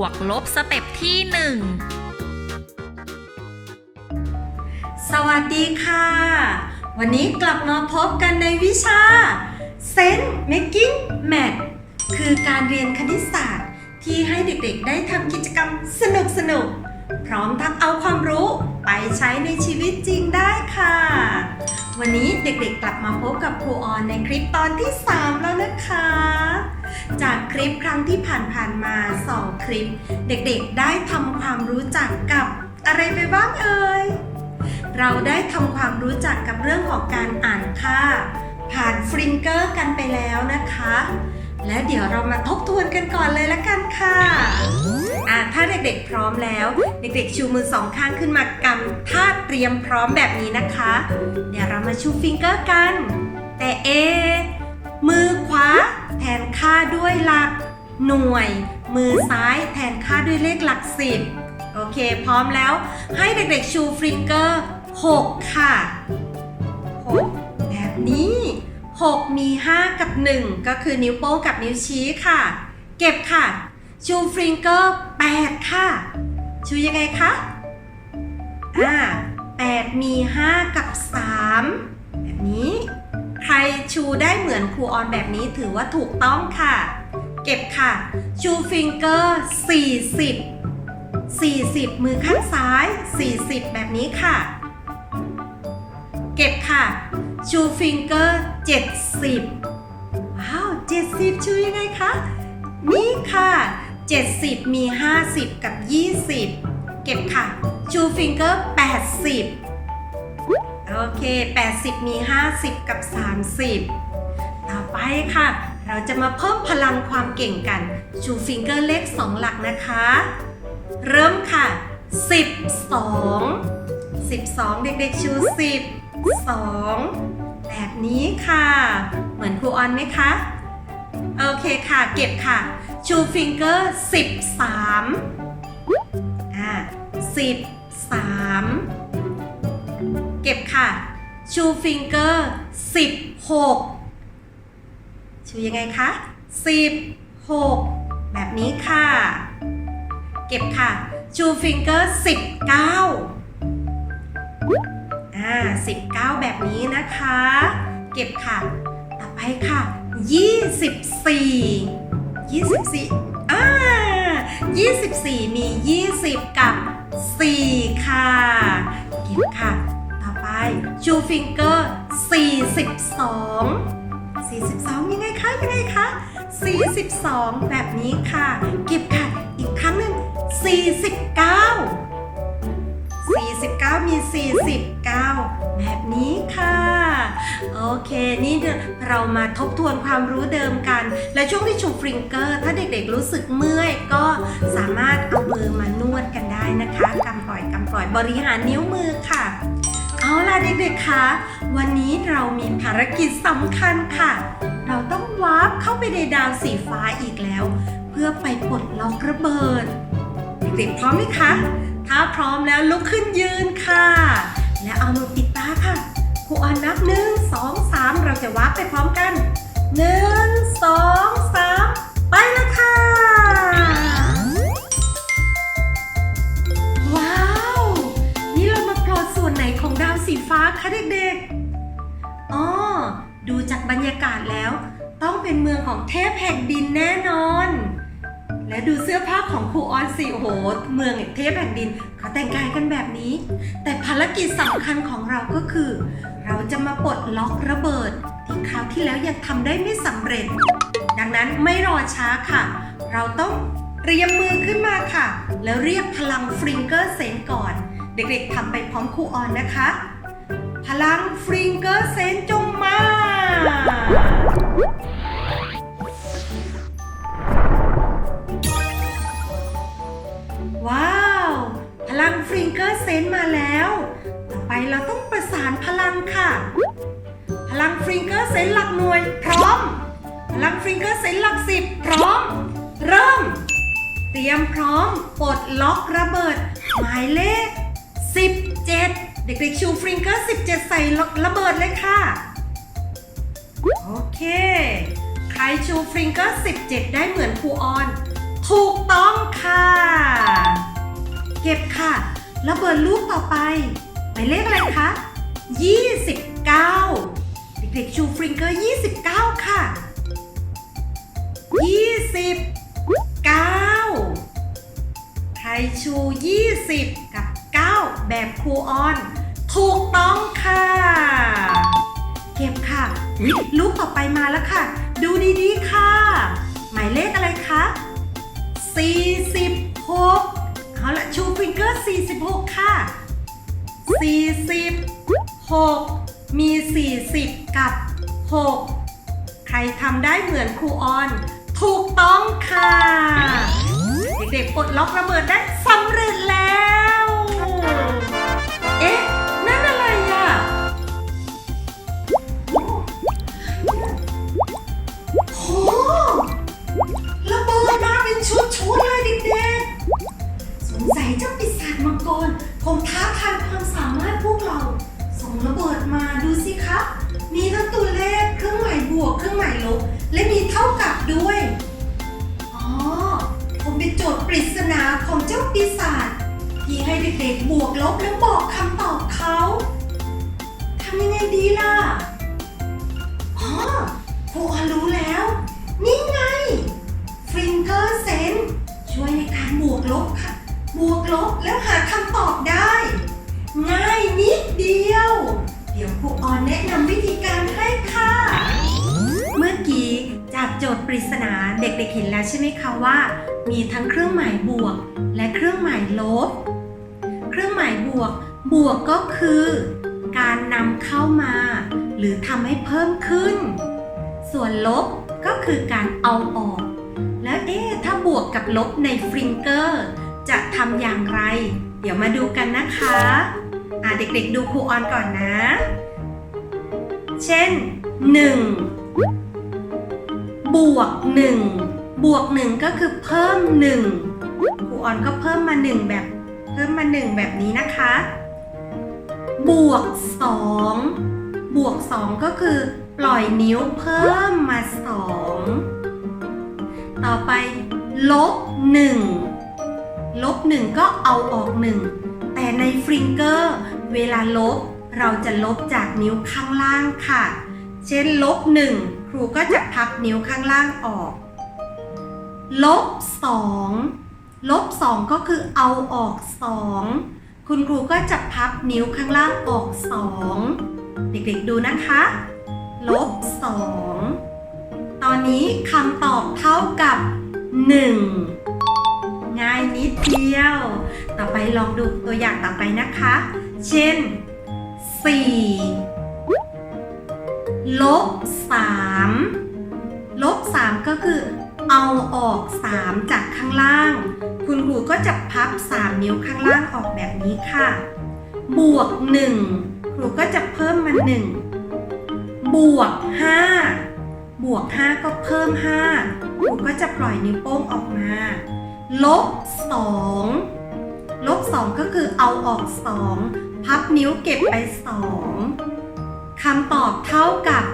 วกลบสเต็ปที่ 1 สวัสดีค่ะ วันนี้กลับมาพบกันในวิชา Sense Making Math คือการเรียนคณิตศาสตร์ ที่ให้เด็กๆได้ทำกิจกรรมสนุกๆพร้อมทั้งเอาความรู้ไปใช้ในชีวิตจริงได้ค่ะ วันนี้เด็กๆกลับมาพบกับครูออนในคลิปตอนที่ 3 แล้วนะคะ จากคลิปครั้งที่ผ่านๆมา2คลิป เด็กๆได้ทำความรู้จักกับอะไรไปบ้างเอ่ย เราได้ทำความรู้จักกับเรื่องของการอ่านค่า ผ่านฟริงเกอร์กันไปแล้วนะคะ และเดี๋ยวเรามาทบทวนกันก่อนเลยละกันค่ะอะถ้าเด็กๆพร้อมแล้ว เด็กๆชูมือสองข้างขึ้นมากำท่าเตรียมพร้อมแบบนี้นะคะ เดี๋ยวเรามาชูฟิงเกอร์กัน แต่เอ มือขวา แทนค่าด้วยหลักหน่วย มือซ้ายแทนค่าด้วยเลขหลักสิบโอเค พร้อมแล้วให้เด็กๆชูฟริงเกอร์ 6 ค่ะ 6 แบบนี้ 6 มี 5 กับ 1 ก็คือนิ้วโป้งกับนิ้วชี้ค่ะ เก็บค่ะ ชูฟริงเกอร์ 8 ค่ะ ชูยังไงคะอ่า8มี 5 กับ 3 แบบนี้ ใครชูได้เหมือนครูออนแบบนี้ถือว่าถูกต้องค่ะ เก็บค่ะ ชูฟิงเกอร์40 40 มือข้างซ้าย 40 แบบนี้ค่ะ เก็บค่ะ ชูฟิงเกอร์70ว้าว70 ชูยังไงคะ นี่ค่ะ 70 มี 50 กับ 20 เก็บค่ะ ชูฟิงเกอร์80 โอเค 80 มี 50 กับ 30 ต่อไปค่ะ เราจะมาเพิ่มพลังความเก่งกัน ชูฟิงเกอร์เลข 2 หลักนะคะ เริ่มค่ะ 12 12 เด็กๆชู 10 2 แบบนี้ค่ะ เหมือนครูออนไหมคะ โอเคค่ะ เก็บค่ะ ชูฟิงเกอร์ 13 อ่า 13 ก็บค่ะ ชูฟิงเกอร์16ชูยังไงคะ16แบบนี้ค่ะ เก็บค่ะ ชูฟิงเกอร์19อ่า19แบบนี้นะคะ เก็บค่ะ ต่อไปค่ะ24 24อ่า24มี20กับ4ค่ะ เก็บค่ะ ชูฟิงเกอร์ 42 42 ยังไงคะ ยังไงคะ 42 แบบนี้ค่ะเก็บค่ะ อีกครั้งหนึ่ง 49 49 มี 49 แบบนี้ค่ะ โอเค นี่เดี๋ยวเรามาทบทวนความรู้เดิมกัน และช่วงที่ชูฟริงเกอร์ ถ้าเด็กๆรู้สึกเมื่อยก็สามารถเอามือมานวดกันได้นะคะกำปล่อยกำปล่อยบริหารนิ้วมือค่ะ เอาล่ะเด็กๆคะ วันนี้เรามีภารกิจสำคัญค่ะ เราต้องวาร์ปเข้าไปในดาวสีฟ้าอีกแล้ว เพื่อไปปลดล็อกระเบิด เด็กๆพร้อมไหมคะ ถ้าพร้อมแล้วลุกขึ้นยืนค่ะ และเอามือปิดตาค่ะครูออนนับหนึ่งสองสามเราจะวาร์ปไปพร้อมกันหนึ่งสองสามาคะเด็กๆ อ๋อ ดูจากบรรยากาศแล้ว ต้องเป็นเมืองของเทพแห่งดินแน่นอน และดูเสื้อผ้าของครูออนสิโอ้โหเมืองเทพแห่งดินเขาแต่งกายกันแบบนี้ แต่ภารกิจสำคัญของเราก็คือ เราจะมาปลดล็อกระเบิด ที่คราวที่แล้วยังทำได้ไม่สำเร็จ ดังนั้นไม่รอช้าค่ะ เราต้องเตรียมมือขึ้นมาค่ะ แล้วเรียกพลังฟริงเกอร์เซนก่อน เด็กๆทำไปพร้อมครูออนนะคะ พลังฟริงเกอร์เซนจงมา ว้าว พลังฟริงเกอร์เซนมาแล้ว ต่อไปเราต้องประสานพลังค่ะ พลังฟริงเกอร์เซนหลักหน่วยพร้อม พลังฟริงเกอร์เซนหลักสิบพร้อม เริ่ม เตรียมพร้อมปลดล็อกระเบิด หมายเลข 17 เด็กๆชูฟริงเกอร์17 ใส่ระเบิดเลยค่ะ โอเค ใครชูฟริงเกอร์17 ได้เหมือนครูออน ถูกต้องค่ะ เก็บค่ะ ระเบิดลูกต่อไป หมายเลขอะไรคะ 29 เด็กๆชูฟริงเกอร์ 29 ค่ะ 29 ใครชู 20 กับ 9 แบบครูออน ถูกต้องค่ะ เก็บค่ะวิลูกต่อไปมาแล้วค่ะ ดูดีๆค่ะ หมายเลขอะไรคะ46เอาละชูฟิงเกอร์46 ค่ะ 46 มี 40 กับ 6 ใครทำได้เหมือนครูออน ถูกต้องค่ะ เด็กๆปลดล็อกระเบิดได้สำเร็จแล้ว ท้าทายความสามารถพวกเรา ส่งระเบิดมาดูสิครับมีทั้งตัวเลขเครื่องหมายบวกเครื่องหมายลบ และมีเท่ากับด้วย อ๋อคงเป็นโจทย์ปริศนาของเจ้าปีศาจที่ให้เด็กๆบวกลบแล้วบอกคำตอบเขาทำยังไงดีล่ะ อ๋อครูอรู้ ปริศนาเด็กๆเห็นแล้วใช่ไหมคะว่า มีทั้งเครื่องหมายบวก และเครื่องหมายลบ เครื่องหมายบวก บวกก็คือ การนำเข้ามา หรือทำให้เพิ่มขึ้น ส่วนลบก็คือการเอาออก แล้วเอ๊ะถ้าบวกกับลบในฟริงเกอร์จะทำอย่างไร เดี๋ยวมาดูกันนะคะอะเด็กๆดูครูออนก่อนนะ เช่น 1 บวก 1 บวก 1 ก็คือเพิ่ม 1ครูออนก็เพิ่มมา 1 แบบ เพิ่มมา 1 แบบนี้นะคะ บวก 2 บวก 2 ก็คือปล่อยนิ้วเพิ่มมา 2 ต่อไปลบ 1 ลบ 1 ก็เอาออก 1 แต่ในฟริงเกอร์เวลาลบเราจะลบจากนิ้วข้างล่างค่ะ เช่นลบ 1 รูก็จะพับนิ้วข้างล่างออก ลบ2ลบ2ก็คือเอาออก2คุณครูก็จะพับนิ้วข้างล่างออก2เด็กๆดูนะคะ ลบ2ตอนนี้คำตอบเท่ากับ 1 ง่ายนิดเดียว ต่อไปลองดูตัวอย่างต่อไปนะคะ เช่น 4 ลบ3ลบ3ก็คือเอาออก 3 จากข้างล่าง คุณครูก็จะพับ 3 นิ้วข้างล่างออกแบบนี้ค่ะ บวก 1 ครูก็จะเพิ่มมา 1 บวก 5 บวก 5 ก็เพิ่ม 5 ครูก็จะปล่อยนิ้วโป้งออกมา ลบ 2 ลบ 2 ก็คือเอาออก 2 พับนิ้วเก็บไป 2 คำตอบเท่ากับ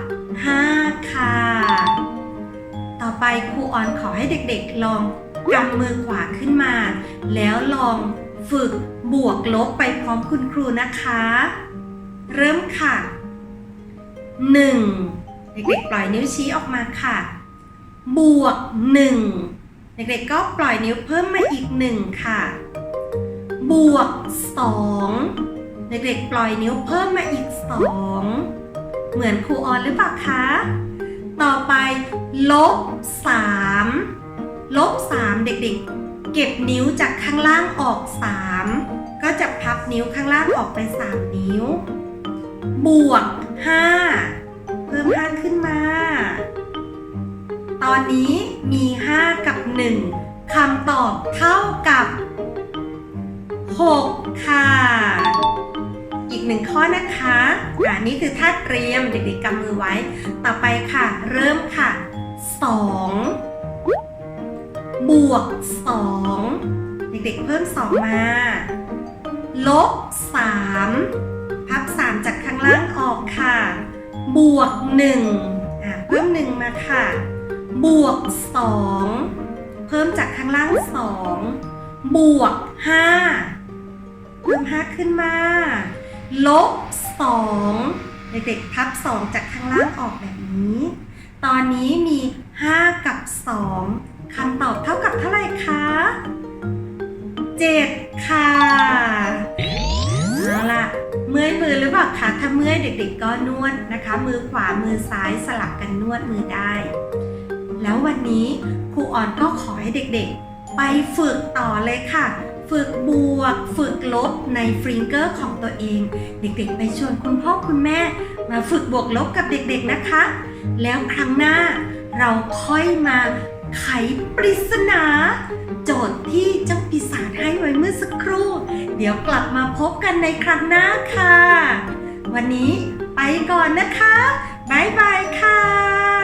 5 ค่ะ ต่อไปครูออนขอให้เด็กๆลองกำมือขวาขึ้นมา แล้วลองฝึกบวกลบไปพร้อมคุณครูนะคะ เริ่มค่ะ 1 เด็กๆ ปล่อยนิ้วชี้ออกมาค่ะ บวก 1 เด็กๆ ก็ปล่อยนิ้วเพิ่มมาอีก 1 ค่ะ บวก 2 เด็กๆ ปล่อยนิ้วเพิ่มมาอีก2เหมือนครูออนหรือเปล่าคะ ต่อไปลบ3ลบ3เด็กๆ เก็บนิ้วจากข้างล่างออก3ก็จะพับนิ้วข้างล่างออกไป3นิ้ว บวก5เพิ่ม5ขึ้นมา ตอนนี้มี5กับ1คำตอบเท่ากับ 6 ค่ะ นึ่งข้อนะคะอันนี้คือท่าเตรียมเด็กๆกำมือไว้ ต่อไปค่ะ เริ่มค่ะ 2 บวก 2 เด็กๆเพิ่ม 2 มา ลบ 3 พับ 3 จากข้างล่างออกค่ะ บวก 1 อะเพิ่ม 1 มาค่ะ บวก 2 เพิ่มจากข้างล่าง 2 บวก 5 เพิ่ม 5 ขึ้นมา ลบ2เด็กๆพับ2จากข้างล่างออกแบบนี้ ตอนนี้มี 5 กับ 2คำตอบเท่ากับเท่าไหร่คะ 7 ค่ะเอาล่ะเมื่อยมือหรือเปล่าคะถ้าเมื่อยเด็กๆก็นวดนะคะ มือขวามือซ้ายสลับกันนวดมือได้ แล้ววันนี้ครูอ่อนก็ขอให้เด็กๆ ไปฝึกต่อเลยค่ะ ฝึกบวก ฝึกลบในฟริงเกอร์ของตัวเอง เด็กๆ ไปชวนคุณพ่อคุณแม่ มาฝึกบวกลบกับเด็กๆนะคะ แล้วครั้งหน้าเราค่อยมาไขปริศนา โจทย์ที่เจ้าปีศาจให้ไว้เมื่อสักครู่ เดี๋ยวกลับมาพบกันในครั้งหน้าค่ะ วันนี้ไปก่อนนะคะ บ๊ายบายค่ะ